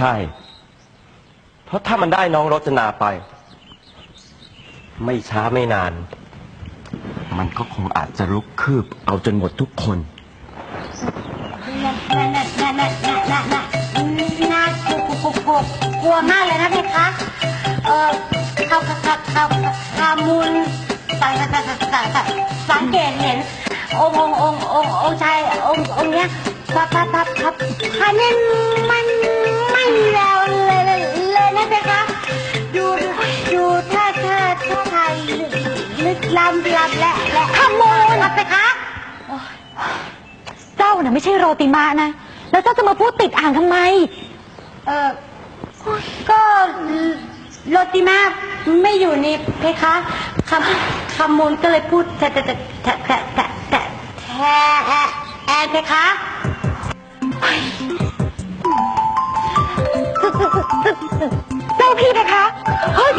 ใช่ เพราะถ้ามันได้น้องรจนาไป ไม่ช้าไม่นาน มันก็คงอาจจะลุกคืบ เอาจนหมดทุกคน น่ะน่ะน่ะน่ะน่ะน่ะน่ะน่ากลัวกลัวกลัวมากเลยนะเพคะ เออเขาเขาเขาเขาขามูลสังสังสังสังสังสังเกตเห็น องค์องค์องค์องค์องค์ชายองค์องค์เนี้ยพับพับพับพับพันนี่มันไม่แล้วเลยเลยเลยนะเพคะดูดูดูท่าท่าท่าทางลึกลึกล้ำล้ำและและขโมยครับเพคะเจ้าน่ะไม่ใช่โรติมานะ แล้วเจ้าจะมาพูดติดอ่างทำไม เออก็โรติมาไม่อยู่นี่เพคะคำคำมูลก็เลยพูดแทะแทะแทะแทะ แทะแทะแอะแอนเพคะ เจ้าพี่เพคะเฮ้ย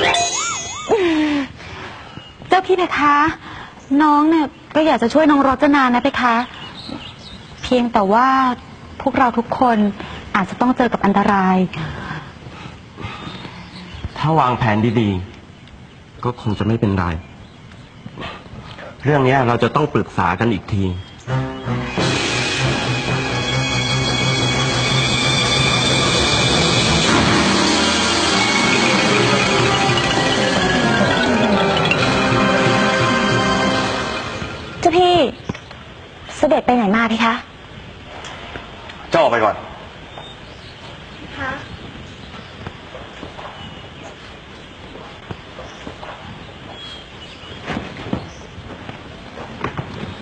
เจ้าพี่เพคะ น้องเนี่ยก็อยากจะช่วยน้องรจนานะเพคะ เพียงแต่ว่าพวกเราทุกคนอาจจะต้องเจอกับอันตราย ถ้าวางแผนดีๆ ก็คงจะไม่เป็นไร เรื่องเนี้ยเราจะต้องปรึกษากันอีกที เสด็จไปไหนมาเพคะ เจ้าออกไปก่อน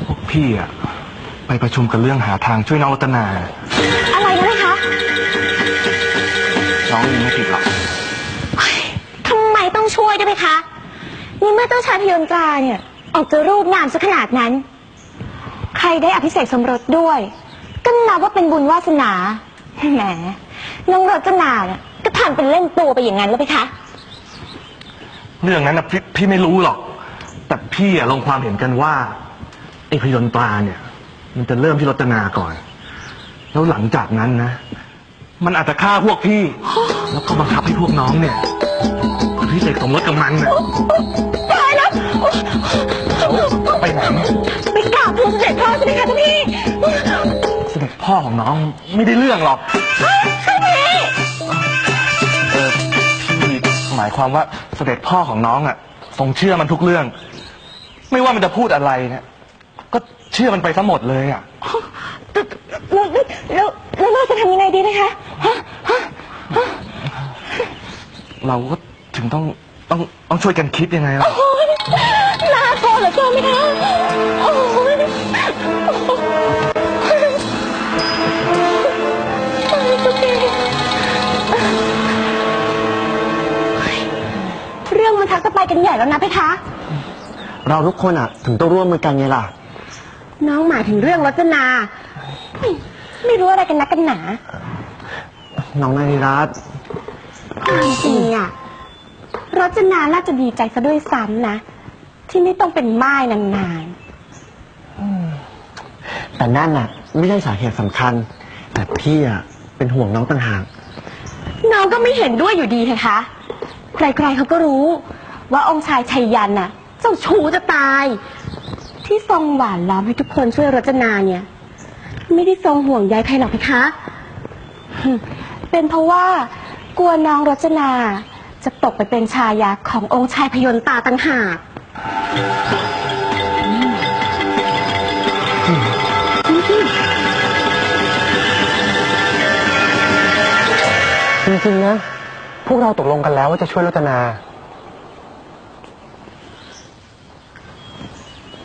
พวกพี่อะไปประชุมกันเรื่องหาทางช่วยน้องรัตนา อะไรนะเพคะน้องยังไม่ผิดหรอก ทำไมต้องช่วยด้วยเพคะ นี่เมื่อเจ้าชายพยนตราเนี่ย ออกจะรูปงามซะขนาดนั้น ใครได้อภิเษกสมรสด้วย ก็นับว่าเป็นบุญวาสนา แหมน้องรจนาเนี่ยก็ทำเป็นเล่นตัวไปอย่างนั้นแล้วเพคะ เรื่องนั้นนะพี่พี่ไม่รู้หรอก แต่พี่อะลงความเห็นกันว่าไอ้พยนตราเนี่ย มันจะเริ่มที่รัตนาก่อน แล้วหลังจากนั้นนะ มันอาจจะฆ่าพวกพี่ แล้วก็บังคับให้พวกน้องเนี่ยพี่เสกสมรสกับมันน่ะตายแล้ว ไปไหนเนี่ย ไปกราบทูลเสด็จพ่อใช่ไหมคะท่านพี่เสด็จพ่อของน้องไม่ได้เรื่องหรอกท่านพี่เออพี่หมายความว่าเสด็จพ่อของน้องอะทรงเชื่อมันทุกเรื่อง ไม่ว่ามันจะพูดอะไรเนี่ยก็เชื่อมันไปทั้งหมดเลยอะแล้วแล้วแล้วเราจะทำยังไงดีนะคะฮะฮะฮะเราก็ถึงต้องต้องต้องช่วยกันคิดยังไงล่ะโอ๊ยน่ากลัวเหลือเกินไหมคะ กจะไปกันใหญ่แล้วนะเพคะ เราทุกคนอะ ถึงต้องร่วมมือกันไงล่ะ น้องหมายถึงเรื่องรจนา ไม่ไม่รู้อะไรกันนักกันหนา น้องนาริรัตน์ความจริงอะรจนาน่าจะดีใจซะด้วยซ้ำนะ ที่ไม่ต้องเป็นม่ายนานแต่นั่นอะ ไม่ใช่สาเหตุสำคัญ แต่พี่อะเป็นห่วงน้องต่างหาก ๆ น้องก็ไม่เห็นด้วยอยู่ดีนะคะ ใครๆเขาก็รู้ ว่าองค์ชายชัยยันน่ะ เจ้าชู้จะตาย ที่ทรงหวานล้อมให้ทุกคนช่วยรจนาเนี่ย ไม่ได้ทรงห่วงใยใครหรอกนะคะ เป็นเพราะว่ากลัวน้องรจนาจะตกไปเป็นชายาขององค์ชายพยนตาต่างหากจริงๆนะ พวกเราตกลงกันแล้วว่าจะช่วยรัตนา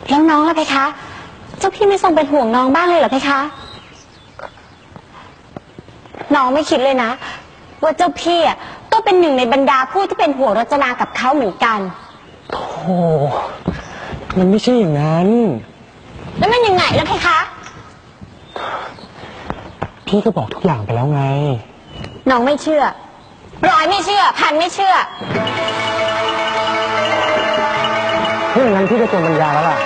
แล้วน้องล่ะเพคะ เจ้าพี่ไม่ทรงเป็นห่วงน้องบ้างเลยเหรอเพคะ น้องไม่คิดเลยนะ ว่าเจ้าพี่อะก็เป็นหนึ่งในบรรดาผู้ที่เป็นห่วงรจนากับเขาเหมือนกัน โอ้มันไม่ใช่อย่างนั้น แล้วมันยังไงล่ะเพคะ พี่ก็บอกทุกอย่างไปแล้วไง น้องไม่เชื่อ ร้อยไม่เชื่อ พันไม่เชื่อ ถ้าอย่างนั้นพี่จะจนปัญญาแล้วล่ะ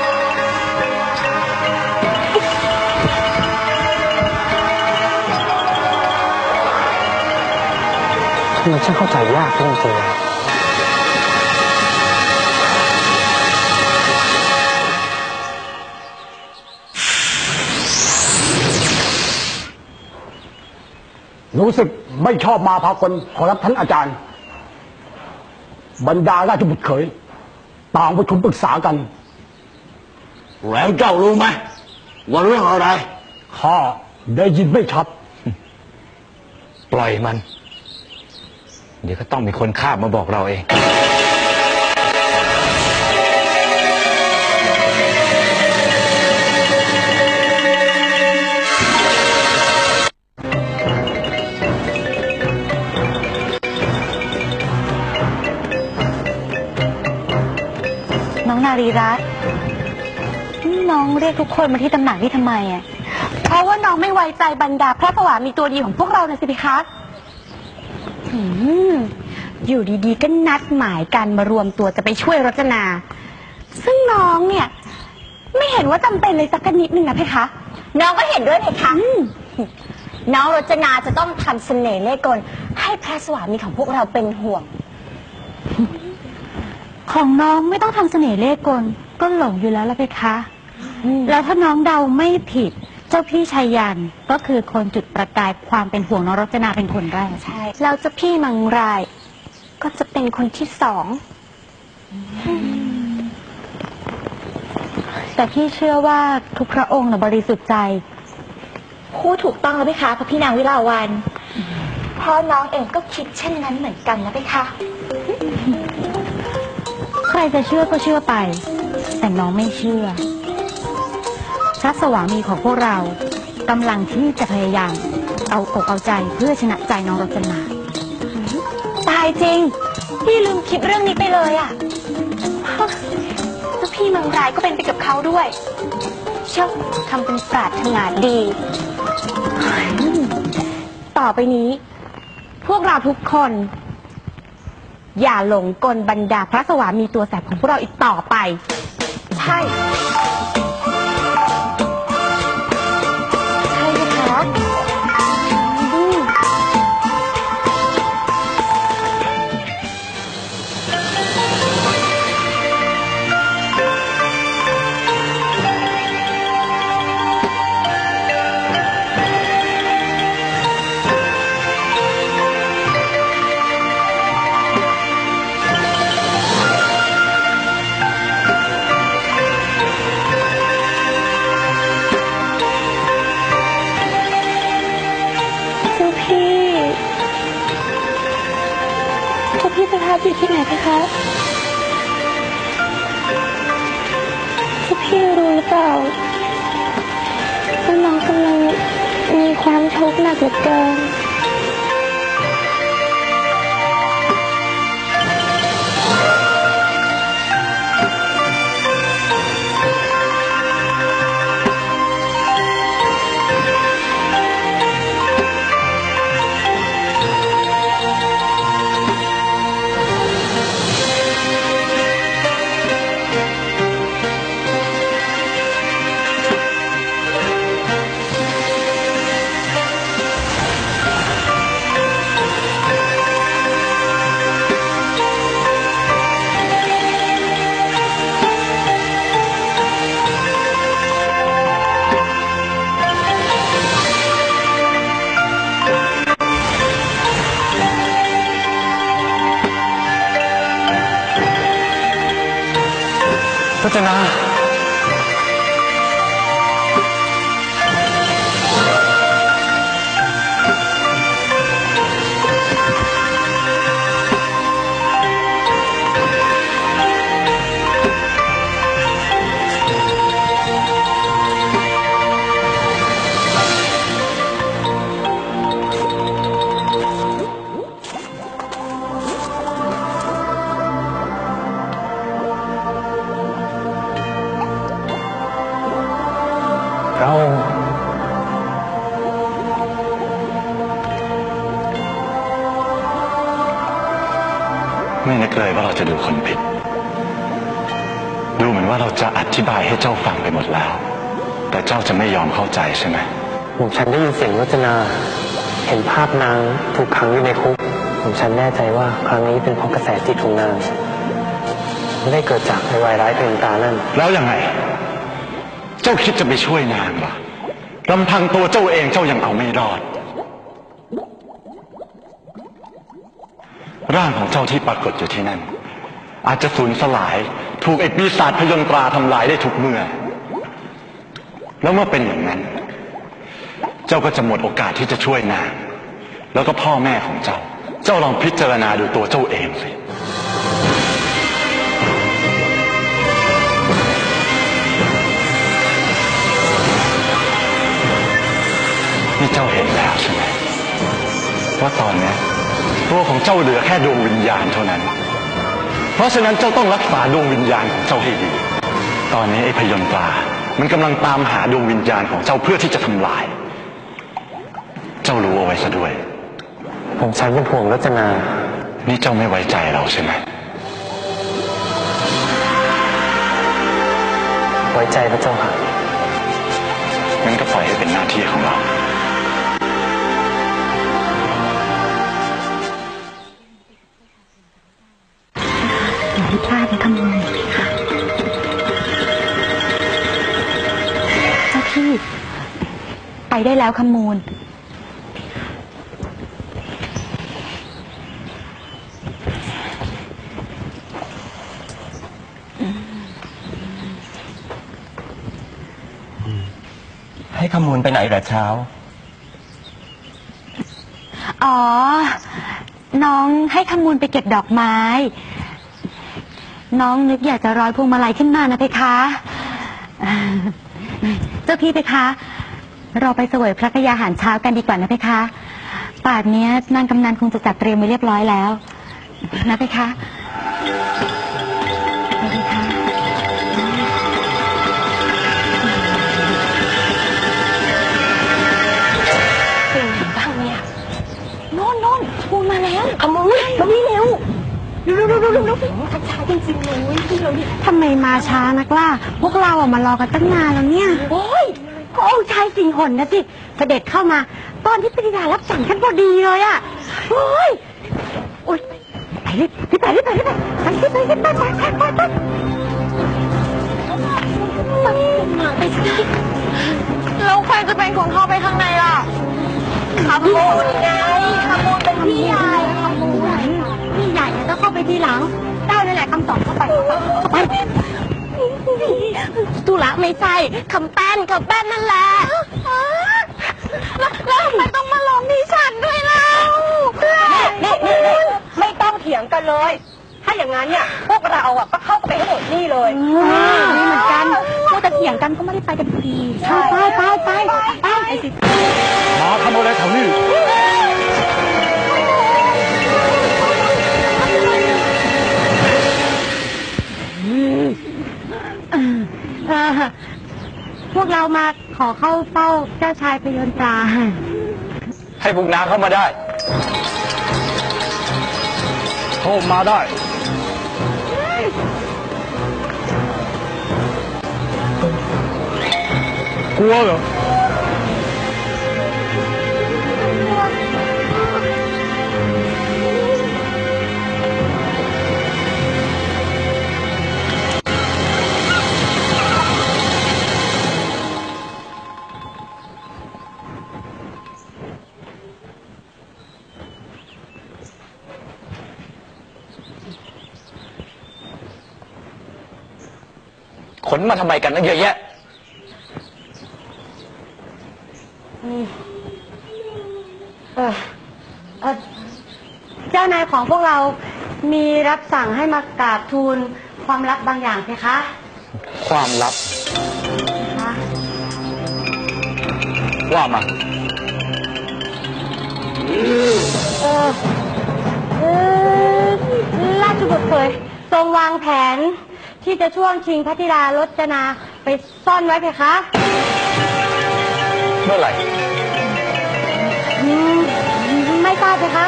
มันช่างเข้าใจยากจริงๆรู้สึกไม่ชอบมาพากลขอรับท่านอาจารย์ บรรดาราชบุตรเขย ต่างประชุมปรึกษากัน แล้วเจ้ารู้ไหมว่าเรื่องอะไร ข้าได้ยินไม่ชัด ปล่อยมัน เดี๋ยวก็ต้องมีคนคาบมาบอกเราเอง น้องนารีรัตน์น้องเรียกทุกคนมาที่ตำหนักนี่ทำไมอะ เพราะว่าน้องไม่ไว้ใจบรรดาพระสวามีตัวดีของพวกเรานะสิพี่คะ อืมอยู่ดีๆ ก็นัดหมายกันมารวมตัวจะไปช่วยรจนา ซึ่งน้องเนี่ย ไม่เห็นว่าจำเป็นเลยสักนิดนึงนะเพคะ น้องก็เห็นด้วยเพคะน้องรจนาจะต้องทำเสน่ห์เล่ห์กลให้พระสวามีของพวกเราเป็นห่วง ของน้องไม่ต้องทำเสน่ห์เล่ห์กลก็หลงอยู่แล้วละเพคะ แล้วถ้าน้องเดาไม่ผิด เจ้าพี่ชัยยันก็คือคนจุดประกายความเป็นห่วงน้องรจนาเป็นคนแรกใช่แล้วเจ้าพี่มังราย ก็จะเป็นคนที่สอง แต่พี่เชื่อว่าทุกพระองค์น่ะบริสุทธิ์ใจ พูดถูกต้องแล้วไหมคะพระพี่นางวิลาวันเพราะน้องเองก็คิดเช่นนั้นเหมือนกันนะไหมคะ ใครจะเชื่อก็เชื่อไป แต่น้องไม่เชื่อ พระสวามีของพวกเรากำลังที่จะพยายาม เอาอกเอาใจเพื่อชนะใจน้องรจนาตายจริง พี่ลืมคิดเรื่องนี้ไปเลยอะ่ะแล้วพี่มังรายก็เป็นไปกับเขาด้วย เช่าทำเป็นปรารถนาดี ต่อไปนี้ พวกเราทุกคน อย่าหลงกลบรรดาพระสวามีตัวแสบของพวกเราอีกต่อไป ใช่ พี่ประทับอยู่ที่ไหนคะเจ้าพี่รู้หรือเปล่าว่าน้องกำลังมีความทุกข์หนักเหลือเกิน นา เราไม่นึกเลยว่าเราจะดูคนผิด ดูเหมือนว่าเราจะอธิบายให้เจ้าฟังไปหมดแล้ว แต่เจ้าจะไม่ยอมเข้าใจใช่ไหมผมฉันได้ยินเสียงรจนา เห็นภาพนางถูกขังอยู่ในคุก ผมฉันแน่ใจว่าครั้งนี้เป็นเพราะกระแสจิตของนาง ไม่ได้เกิดจากไอ้วายร้ายเพลงตานั่น แล้วยังไงเจ้าคิดจะไปช่วยนางเหรอลำพังตัวเจ้าเองเจ้ายังเอาไม่รอด ร่างของเจ้าที่ปรากฏอยู่ที่นั่น อาจจะสูญสลาย ถูกไอ้ปีศาจพยนตราทำลายได้ทุกเมื่อ แล้วเมื่อเป็นอย่างนั้น เจ้าก็จะหมดโอกาสที่จะช่วยนาง แล้วก็พ่อแม่ของเจ้า เจ้าลองพิจารณาดูตัวเจ้าเองสิ เจ้าเห็นแล้วใช่ไหมว่าตอนเนี้ยตัวของเจ้าเหลือแค่ดวงวิญญาณเท่านั้น เพราะฉะนั้นเจ้าต้องรักษาดวงวิญญาณของเจ้าให้ดี ตอนนี้ไอ้พยนต์ปลามันกำลังตามหาดวงวิญญาณของเจ้าเพื่อที่จะทำลาย เจ้ารู้เอาไว้ซะด้วย ผมฉันเป็นห่วงรจนา นี่เจ้าไม่ไว้ใจเราใช่ไหม ไว้ใจพระเจ้าค่ะงั้นก็ปล่อยให้เป็นหน้าที่ของเรา ให้พลาดนะขโมยค่ะเจ้าพี่ ไปได้แล้วขมูล ให้ขมูลไปไหนเหรอเช้า อ๋อ น้องให้ขมูลไปเก็บดอกไม้ น้องนึกอยากจะร้อยพวงมาลัยขึ้นมานะเพคะ เจ้าพี่เพคะ เราไปเสวยพระกยาหารเช้ากันดีกว่านะเพคะป่านเนี้ยนางกำนันคงจะจัดเตรียมไว้เรียบร้อยแล้ว นะเพคะนะเพคะ เร็วเร็วเร็วเร็วเร็วช้าจริงๆเลยพี่เราดิทำไมมาช้านักล่ะ พวกเราอะมารอกันตั้งนานแล้วเนี่ย โอ้ยก็องค์ชายสิงหนนะสิ เสด็จเข้ามา ตอนที่ปริยารับสั่งกันพอดีเลยอะโอ้ยโอ้ยไปรีบรีบไปรีบไปรีบไปไปรีบไปรีบไปไปไปไปไปไปสิแล้วใครจะเป็นคนเข้าไปข้างในล่ะขโมยไงขโมยเป็นพี่ใหญ่ขโม ไปทีหลัง เจ้านี่แหละคำสอนเข้าไปเข้าไปตุละไม่ใช่คำแป้นคำแป้นนั่นแหละแล้วแล้วทำไมต้องมาลงที่ฉันด้วยเล่านี่นี่นี่ไม่ต้องเถียงกันเลย ถ้าอย่างนั้นเนี่ยพวกเราอะก็เข้าไปให้หมดนี่เลยนี่เหมือนกันพวกจะเถียงกันก็ไม่ได้ไปกันดีไปไปไปไปไปสิมาทำอะไรแถวนี้ พวกเรามาขอเข้าเฝ้าเจ้าชายพยนตราให้พวกนางเข้ามาได้ เข้ามาได้ กลัวเหรอ นมาทำไมกันตั้งเยอะแยะ เออเออเจ้านายของพวกเรามีรับสั่งให้มากราบทูลความลับบางอย่างเพคะความลับคะว่ามา เออเออราชบุตรเคยทรงวางแผน ที่จะช่วงชิงพระธิดารจนาไปซ่อนไว้เพคะเมื่อไหร่อืมไม่ทราบเพคะ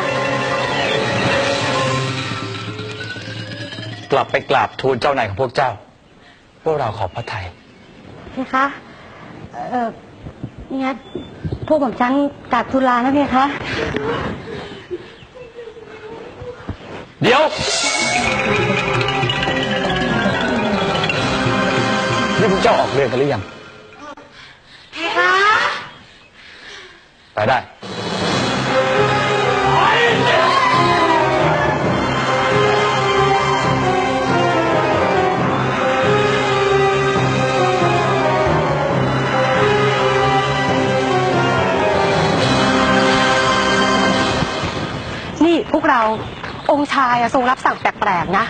กลับไปกราบทูลเจ้านายของพวกเจ้า พวกเราขอพระไทยเพคะ เอองั้นพวกผมฉันกราบทูลลานะเพคะ เดี๋ยว นี่พวกเจ้าออกเรือนกันหรือยังเพคะไปได้ นี่พวกเราองค์ชายอะทรงรับสั่งแปลกๆนะ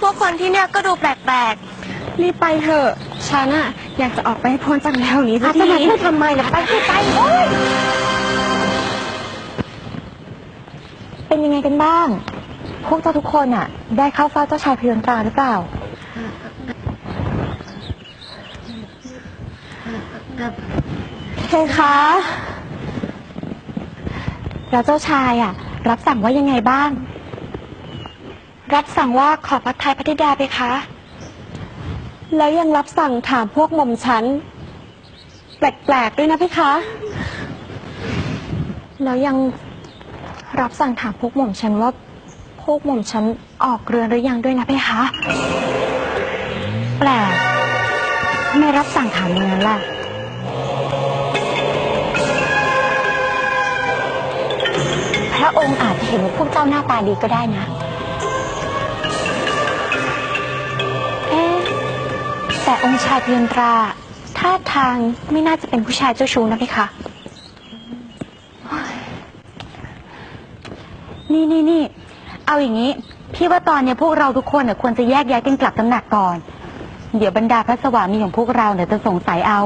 พวกคนที่เนี่ยก็ดูแปลกๆ รีบไปเถอะ ฉันอะอยากจะออกไปให้พ้นจากแนวนี้สักทีจะมาพูดทำไมนะไปไปไปโอ้ยเป็นยังไงกันบ้าง พวกเจ้าทุกคนอะได้เข้าเฝ้าเจ้าชายพยนตราหรือเปล่า เพคะแล้วเจ้าชายอะ รับสั่งว่ายังไงบ้าง รับสั่งว่าขอพระทัยพระธิดาไปคะ แล้วยังรับสั่งถามพวกหม่อมฉัน แปลกๆด้วยนะพี่คะ แล้วยังรับสั่งถามพวกหม่อมฉันว่าพวกหม่อมฉันออกเรือนหรือยังด้วยนะพี่คะ แปลกไม่รับสั่งถามอย่างนั้นล่ะพระองค์อาจเห็นว่าพวกเจ้าหน้าตาดีก็ได้นะ แต่องค์ชายเพียนตราท่าทางไม่น่าจะเป็นผู้ชายเจ้าชู้นะพี่คะนี่นี่นี่เอาอย่างนี้ พี่ว่าตอนเนี้ยพวกเราทุกคนน่ยควรจะแยกย้ายกันกลับตำหนักก่อน เดี๋ยวบรรดาพระสวามีของพวกเราเนี่ยจะสงสัยเอา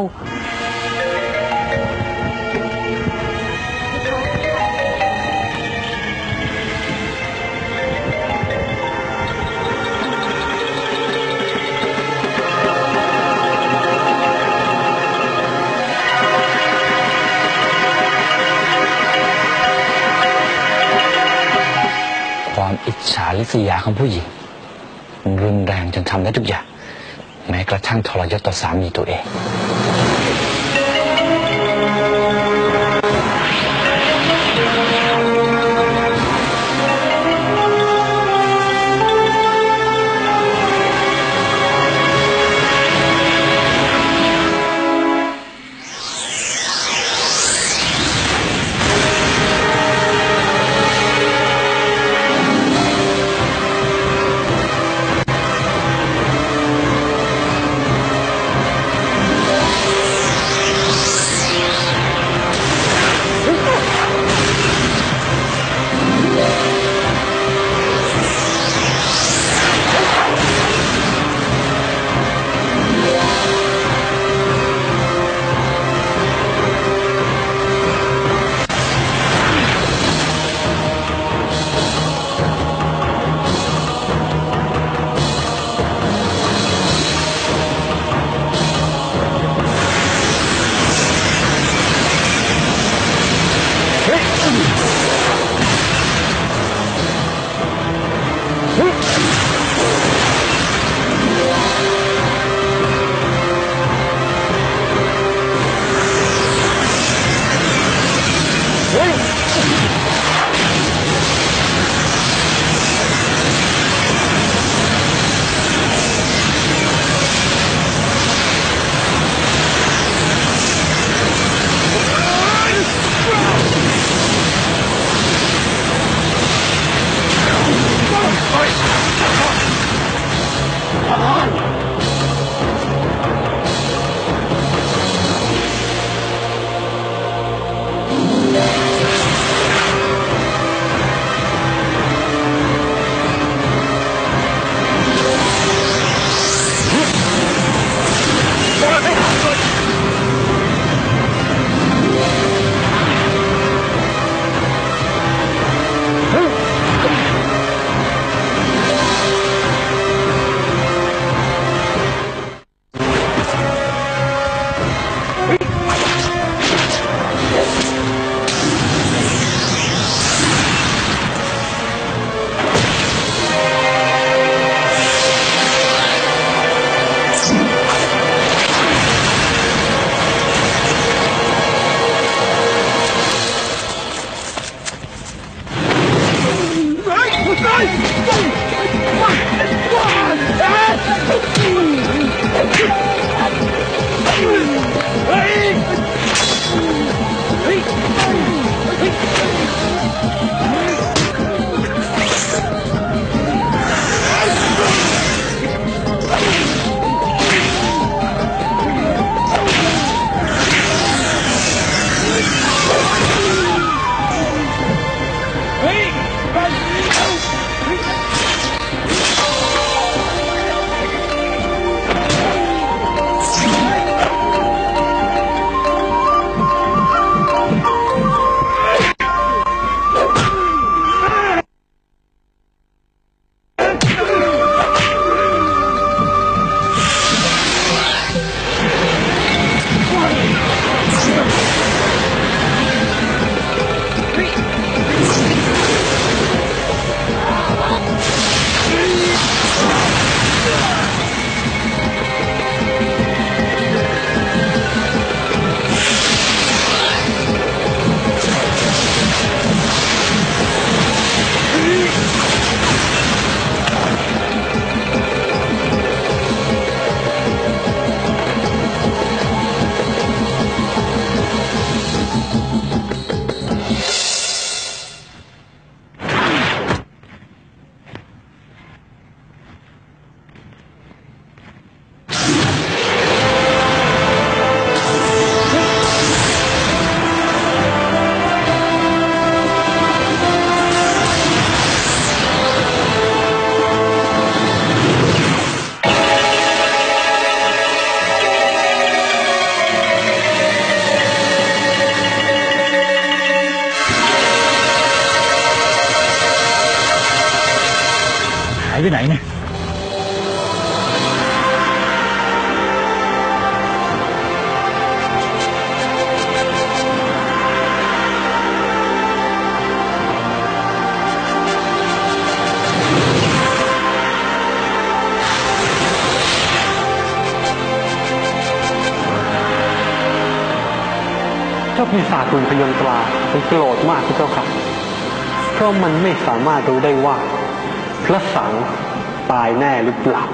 ริยาของผู้หญิงมันรุนแรงจนทำได้ทุกอย่าง แม้กระทั่งทรยศต่อสามีตัวเอง street. เจ้าปีศาจตุนพยนตราเป็นโกรธมากพระเจ้าค่ะ เพราะมันไม่สามารถรู้ได้ว่า พระสังตายแน่หรือเปล่า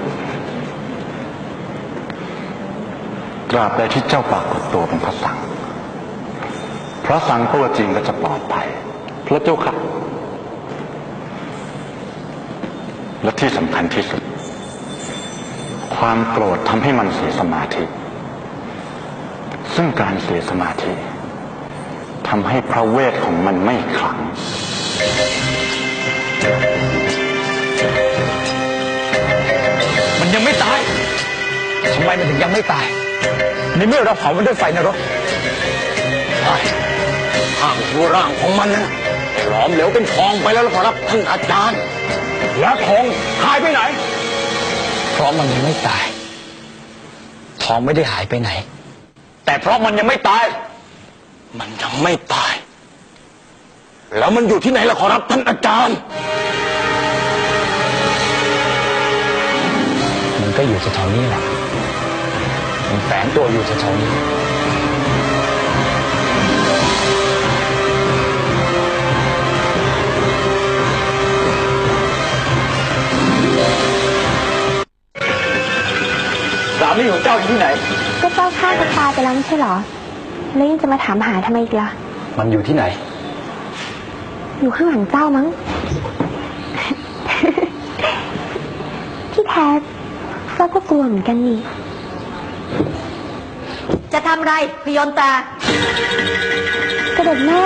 ตราบใดที่เจ้าปรากฏตัวเป็นพระสัง พระสังตัวจริงก็จะปลอดภัย พระเจ้าค่ะ และที่สำคัญที่สุด ความโกรธทำให้มันเสียสมาธิ ซึ่งการเสียสมาธิ ทำให้พระเวทของมันไม่ขลัง มันยังไม่ตาย ทำไมมันถึงยังไม่ตายในเมื่อเราเผามันด้วยไฟนรกใช่ข้างตัวร่างของมันนะหลอมเหลวเป็นทองไปแล้วขอรับท่านอาจารย์ แล้วทองหายไปไหน เพราะมันยังไม่ตาย ทองไม่ได้หายไปไหน แต่เพราะมันยังไม่ตาย มันยังไม่ตาย แล้วมันอยู่ที่ไหนล่ะขอรับท่านอาจารย์ มันก็อยู่แถวๆนี้แหละ มันแฝงตัวอยู่แถวๆนี้ สามีของเจ้าอยู่ที่ไหน ก็เจ้าฆ่ากันตายไปแล้วไม่ใช่เหรอ แล้วยังจะมาถามหาทำไมอีกล่ะ มันอยู่ที่ไหน อยู่ข้างหลังเจ้ามั้ง ที่แท้เจ้าก็กลัวเหมือนกันนี่ จะทำไรพยนตราเสด็จแม่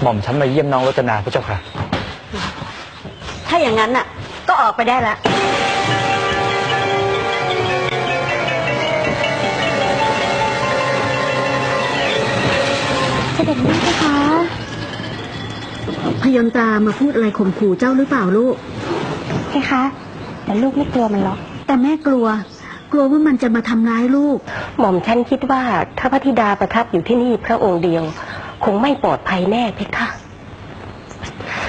หม่อมฉันมาเยี่ยมน้องรัตนาพระเจ้าค่ะ ถ้าอย่างนั้นน่ะ ก็ออกไปได้ละ เสด็จแม่คะพยนตรามาพูดอะไรข่มขู่เจ้าหรือเปล่าลูกเพคะแต่ลูกไม่กลัวมันหรอก แต่แม่กลัว กลัวว่ามันจะมาทำร้ายลูก หม่อมฉันคิดว่าถ้าพระธิดาประทับอยู่ที่นี่พระองค์เดียว คงไม่ปลอดภัยแน่เพคะ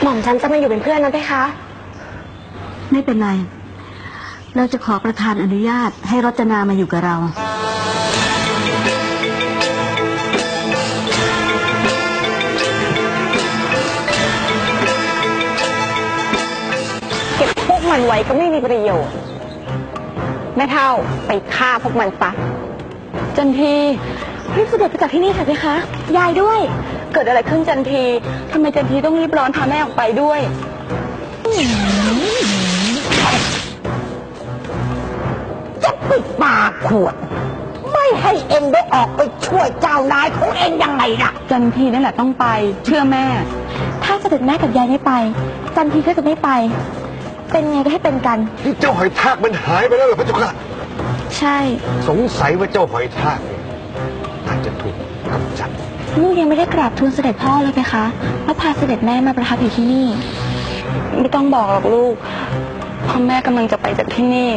หม่อมฉันจะมาอยู่เป็นเพื่อนนะเพคะ ไม่เป็นไร เราจะขอประธานอนุญาตให้รจนามาอยู่กับเรา มันไว้ก็ไม่มีประโยชน์แม่เท่าไปฆ่าพวกมันซะจันทีรีบเสด็จไปจากที่นี่เถอะเพคะ ยายด้วย เกิดอะไรขึ้นจันทีทำไมจันทีต้องรีบร้อนพาแม่ออกไปด้วย จะปิดปากขวด ไม่ให้เองได้ออกไปช่วยเจ้านายของเองยังไงล่ะ จันทีนั่นแหละต้องไป เชื่อแม่ ถ้าเสด็จแม่กับยายไม่ไป จันทีก็จะไม่ไป เป็นไงก็ให้เป็นกัน นี่เจ้าหอยทากมันหายไปแล้วเหรอพระเจ้าค่ะ ใช่ สงสัยว่าเจ้าหอยทากเนี่ยอาจจะถูกกำจัด ลูกยังไม่ได้กราบทูลเสด็จพ่อเลยไหมคะว่าพาเสด็จแม่มาประทับอยู่ที่นี่ ไม่ต้องบอกหรอกลูกเพ่อแม่กำลังจะไปจากที่นี่